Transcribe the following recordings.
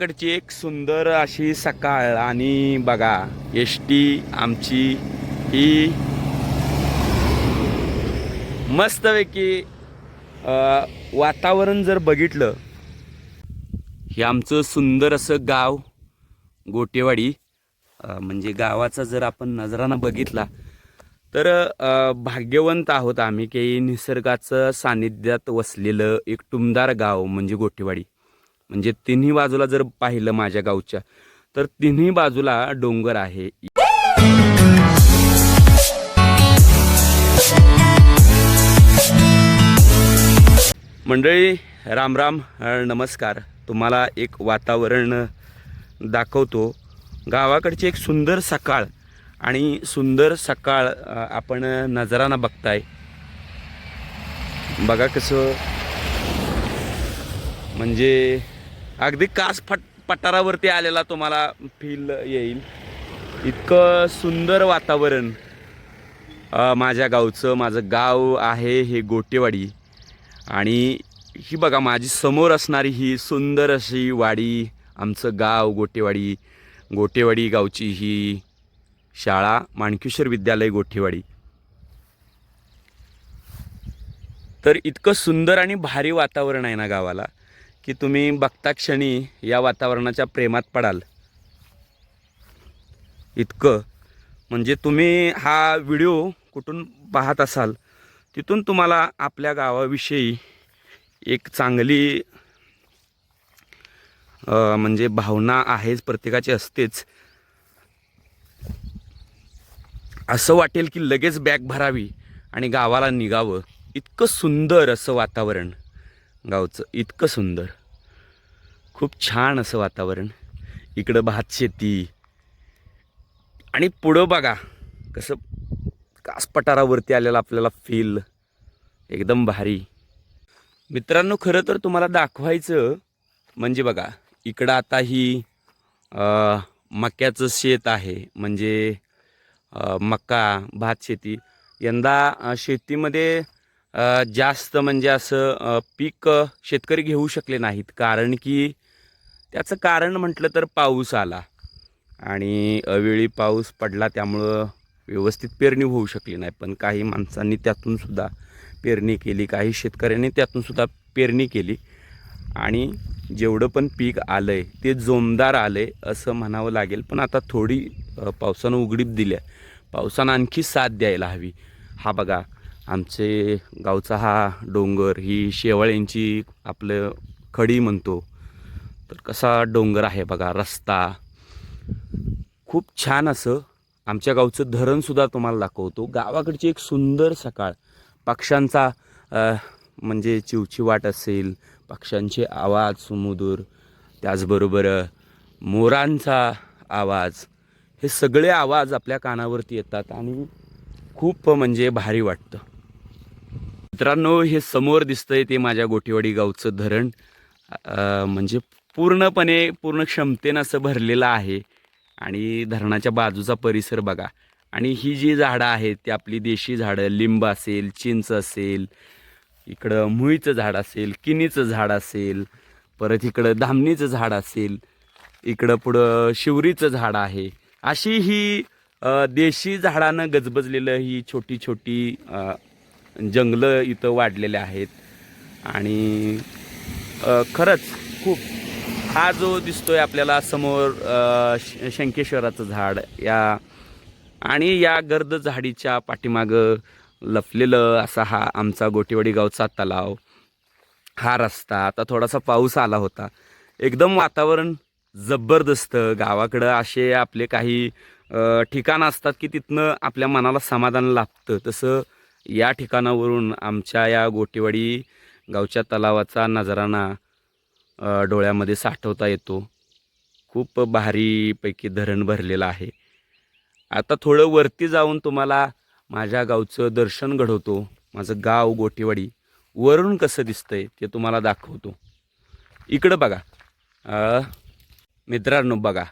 कडची एक सुंदर अशी सकाळ आणि बघा एस टी आमची ही मस्तपैकी वातावरण जर बघितलं हे आमचं सुंदर असं गाव गोटेवाडी म्हणजे गावाचा जर आपण नजराना बघितला तर भाग्यवंत आहोत आम्ही की निसर्गाचं सानिध्यात वसलेलं एक टुमदार गाव म्हणजे गोटेवाडी. म्हणजे तिन्ही बाजूला जर पाहिलं माझ्या गावच्या तर तिन्ही बाजूला डोंगर आहे. मंडळी राम राम नमस्कार. तुम्हाला एक वातावरण दाखवतो. गावाकडची एक सुंदर सकाळ आणि सुंदर सकाळ आपण नजराना बघताय. बघा कसं म्हणजे अगदी कास फट पठारावरती आलेला तुम्हाला फील येईल. इतकं सुंदर वातावरण माझ्या गावचं माझं गाव आहे हे गोटेवाडी. आणि ही बघा माझी समोर असणारी ही सुंदर अशी वाडी आमचं गाव गोटेवाडी. गोटेवाडी गावची ही शाळा माणकेश्वर विद्यालय गोठेवाडी तर इतकं सुंदर आणि भारी वातावरण आहे ना गावाला. की तुम्ही बघता क्षणी या वातावरणाच्या प्रेमात पडाल. इतकं. म्हणजे तुम्ही हा व्हिडिओ कुठून पाहत असाल तिथून तुम्हाला आपल्या गावाविषयी एक चांगली म्हणजे भावना आहेच प्रत्येकाची असतेच. असं वाटेल की लगेच बॅग भरावी आणि गावाला निघावं. इतकं सुंदर असं वातावरण. गावचं. इतकं सुंदर. खूप छान असं वातावरण. इकडं भात शेती. आणि पुढं बघा कसं कास पठारावरती आलेलं आपल्याला फील एकदम भारी. मित्रांनो खरं तर तुम्हाला दाखवायचं म्हणजे बघा इकडं आता ही मक्याचं शेत आहे. म्हणजे मका भात शेती. यंदा शेतीमध्ये जास्त म्हणजे असं पीक शेतकरी घेऊ शकले नाहीत. कारण की त्याचं कारण म्हटलं तर पाऊस आला. आणि अवेळी पाऊस पडला त्यामुळं व्यवस्थित पेरणी होऊ शकली नाही. पण काही माणसांनी त्यातूनसुद्धा पेरणी केली काही शेतकऱ्यांनी त्यातूनसुद्धा पेरणी केली. आणि जेवढं पण पीक आलं आहे ते जोमदार आलं आहे असं म्हणावं लागेल. पण आता थोडी पावसानं उघडीप दिल्या. पावसानं आणखी साथ द्यायला हवी. हा बघा आमचे गावचा हा डोंगर ही शेवाळ्यांची आपलं खडी म्हणतो. तर कसा डोंगर आहे बघा रस्ता. खूप छान असं. आमच्या गावचं धरणसुद्धा तुम्हाला दाखवतो. गावाकडची एक सुंदर सकाळ. पक्ष्यांचा म्हणजे चिवचिवाट असेल पक्ष्यांचे आवाज सुमधूर त्याचबरोबर मोरांचा आवाज. हे सगळे आवाज आपल्या कानावरती येतात आणि खूप म्हणजे भारी वाटतं. मित्रांनो हे समोर दिसतंय ते माझ्या गोटीवाडी गावचं धरण. म्हणजे पूर्णपणे पूर्ण क्षमतेनं असं भरलेलं आहे. आणि धरणाच्या बाजूचा परिसर बघा. आणि ही जी झाडं आहेत ती आपली देशी झाडं. लिंब असेल चिंच असेल इकडं मुळीचं झाड असेल किनीचं झाड असेल परत इकडं धामणीचं झाड असेल इकडं पुढं शिवरीचं झाड आहे. अशी ही देशी झाडानं गजबजलेलं ही छोटी छोटी जंगलं इथं वाढलेले आहेत. आणि खरंच खूप हा जो दिसतोय आपल्याला समोर श- शंकेश्वराचं झाड या आणि या गर्द झाडीच्या पाठीमागं लपलेलं असा हा आमचा गोटेवाडी गावचा तलाव हा रस्ता आता थोडासा पाऊस आला होता. एकदम वातावरण जबरदस्त गावाकडं असे आपले काही ठिकाणं असतात की तिथनं आपल्या मनाला समाधान लाभतं. तसं या ठिकाणावरून आमच्या या गोटेवाडी गावच्या तलावाचा नजाराना डोळ्यामध्ये साठवता येतो. खूप भारीपैकी धरण भरलेलं आहे. आता थोडं वरती जाऊन तुम्हाला माझ्या गावचं दर्शन घडवतो. माझं गाव गोटेवाडी. वरून कसं दिसतंय ते तुम्हाला दाखवतो. इकडं बघा. मित्रांनो बघा.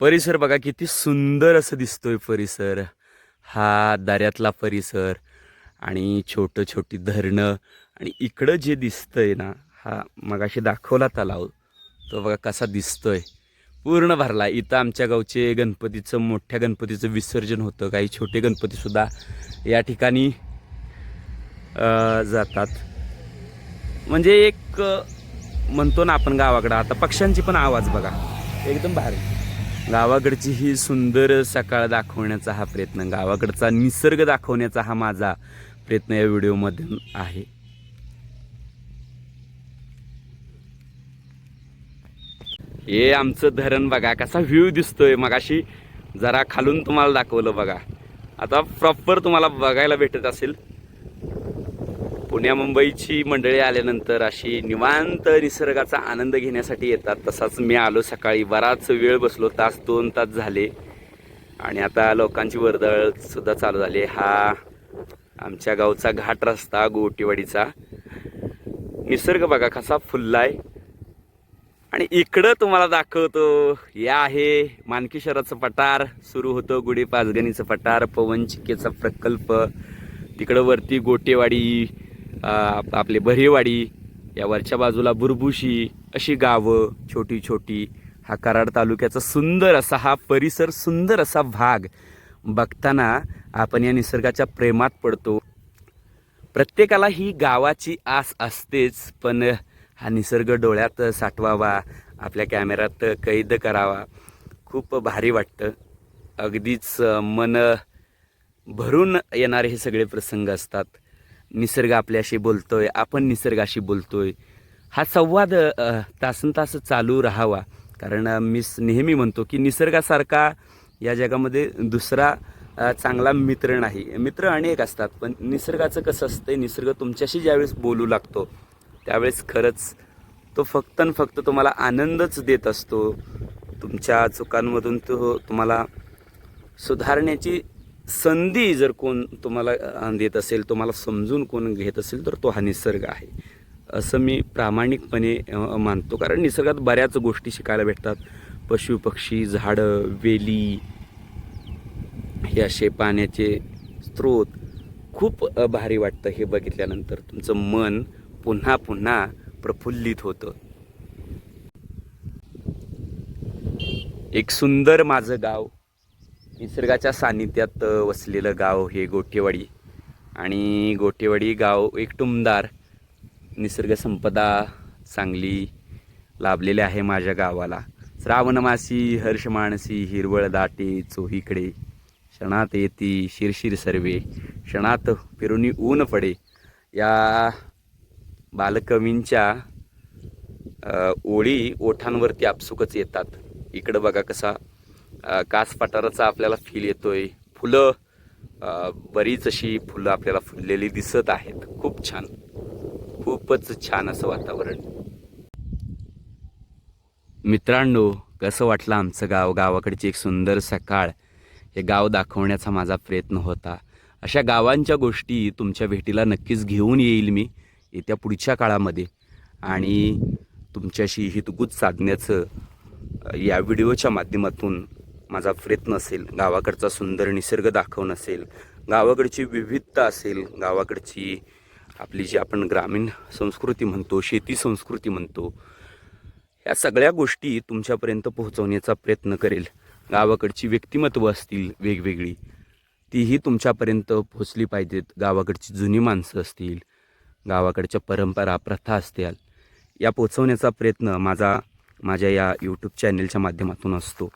परिसर बघा किती सुंदर असं दिसतोय परिसर. हा दऱ्यातला परिसर. आणि छोटं छोटी धरणं आणि इकडं जे दिसतंय ना हा मगाशी दाखवला तलाव तो बघा कसा दिसतोय. पूर्ण भरला. इथं आमच्या गावचे गणपतीचं मोठ्या गणपतीचं विसर्जन होतं. काही छोटे गणपतीसुद्धा या ठिकाणी जातात. म्हणजे एक म्हणतो ना आपण गावाकडं आता पक्ष्यांची पण आवाज बघा. एकदम भारी. गावाकडची ही सुंदर सकाळ दाखवण्याचा हा प्रयत्न गावाकडचा निसर्ग दाखवण्याचा हा माझा प्रयत्न या व्हिडिओमध्ये आहे. हे आमचं धरण बघा कसा व्ह्यू दिसतोय मगाशी. जरा खालून तुम्हाला दाखवलं बघा. आता प्रॉपर तुम्हाला बघायला भेटत असेल. पुण्या मुंबईची मंडळी आल्यानंतर अशी निवांत निसर्गाचा आनंद घेण्यासाठी येतात. तसाच मी आलो सकाळी बराच वेळ बसलो तास दोन तास झाले. आणि आता लोकांची वर्दळ सुद्धा चालू झाली. हा आमच्या गावचा घाट रस्ता गोटीवाडीचा. निसर्ग बघा कसा फुललाय आणि इकडं तुम्हाला दाखवतो या आहे मानकेश्वराचं पठार. सुरू होतं गुढी पाचगणीचं पठार पवनचिकेचा प्रकल्प. तिकडं वरती गोटेवाडी आप- आपले भरेवाडी या वरच्या बाजूला बुरबुशी अशी गावं छोटी छोटी हा कराड तालुक्याचा सुंदर असा हा परिसर सुंदर असा भाग. बघताना आपण या निसर्गाच्या प्रेमात पडतो. प्रत्येकाला ही गावाची आस असतेच पण हा निसर्ग डोळ्यात साठवावा आपल्या कॅमेऱ्यात कैद करावा. खूप भारी वाटतं. अगदीच मन भरून येणारे हे सगळे प्रसंग असतात. निसर्ग आपल्याशी बोलतो आहे आपण निसर्गाशी बोलतो आहे हा संवाद तासन तास चालू राहावा. कारण मी नेहमी म्हणतो की निसर्गासारखा या जगामध्ये दुसरा चांगला मित्र नाही. मित्र अनेक असतात पण निसर्गाचं कसं असतं निसर्ग तुमच्याशी ज्यावेळेस बोलू लागतो त्यावेळेस खरंच तो फक्त आणि फक्त तुम्हाला आनंदच देत असतो. तुमच्या चुकांमधून तो तुम्हाला सुधारण्याची संधी जर कोण तुम्हाला देत असेल तुम्हाला समजून कोण घेत असेल तर तो हा निसर्ग आहे. असं मी प्रामाणिकपणे मानतो. कारण निसर्गात बऱ्याच गोष्टी शिकायला भेटतात. पशु पक्षी झाडं वेली हे असे पाण्याचे स्रोत खूप भारी वाटतं हे बघितल्यानंतर. तुमचं मन पुन्हा पुन्हा प्रफुल्लित होतं. एक सुंदर माझं गाव निसर्गाच्या सानिध्यात वसलेलं गाव हे गोटेवाडी. आणि गोटेवाडी गाव एक टुमदार निसर्गसंपदा चांगली लाभलेली आहे माझ्या गावाला. श्रावणमासी हर्ष माणसी हिरवळ दाटे चोहीकडे. क्षणात येती शिरशिर सर्वे क्षणात फिरुनी ऊन पडे या बालकवींच्या ओळी ओठांवरती आपसुकच येतात इकडं बघा कसा कास पठाराचा आपल्याला फील येतोय फुलं बरीच अशी फुलं आपल्याला फुललेली दिसत आहेत खूप छान खूपच छान असं वातावरण मित्रांनो कसं वाटलं आमचं गाव गावाकडची एक सुंदर सकाळ हे गाव दाखवण्याचा माझा प्रयत्न होता. अशा गावांच्या गोष्टी तुमच्या भेटीला नक्कीच घेऊन येईल मी येत्या पुढच्या काळामध्ये. आणि तुमच्याशी हितगुज साधण्याचं या व्हिडिओच्या माध्यमातून माझा प्रयत्न असेल. गावाकडचा सुंदर निसर्ग दाखवणं असेल. गावाकडची विविधता असेल. गावाकडची आपली जी आपण ग्रामीण संस्कृती म्हणतो शेती संस्कृती म्हणतो या सगळ्या गोष्टी तुमच्यापर्यंत पोहोचवण्याचा प्रयत्न करेल. गावाकडची व्यक्तिमत्व असतील वेगवेगळी तीही तुमच्यापर्यंत पोहोचली पाहिजेत. गावाकडची जुनी माणसं असतील गावाकडच्या परंपरा प्रथा असतील या पोचवण्याचा प्रयत्न माझा माझ्या या यूट्यूब चॅनेलच्या माध्यमातून असतो.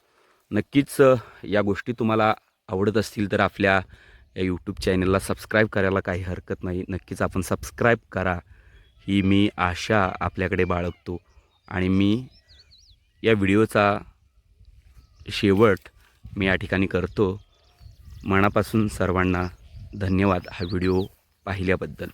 नक्कीच या गोष्टी तुम्हाला आवडत असतील तर आपल्या या यूट्यूब चॅनलला सबस्क्राईब करायला काही हरकत नाही. नक्कीच आपण सबस्क्राईब करा. ही मी आशा आपल्याकडे बाळगतो. आणि मी या व्हिडिओचा शेवट मी या ठिकाणी करतो. मनापासून सर्वांना धन्यवाद हा व्हिडिओ पाहिल्याबद्दल.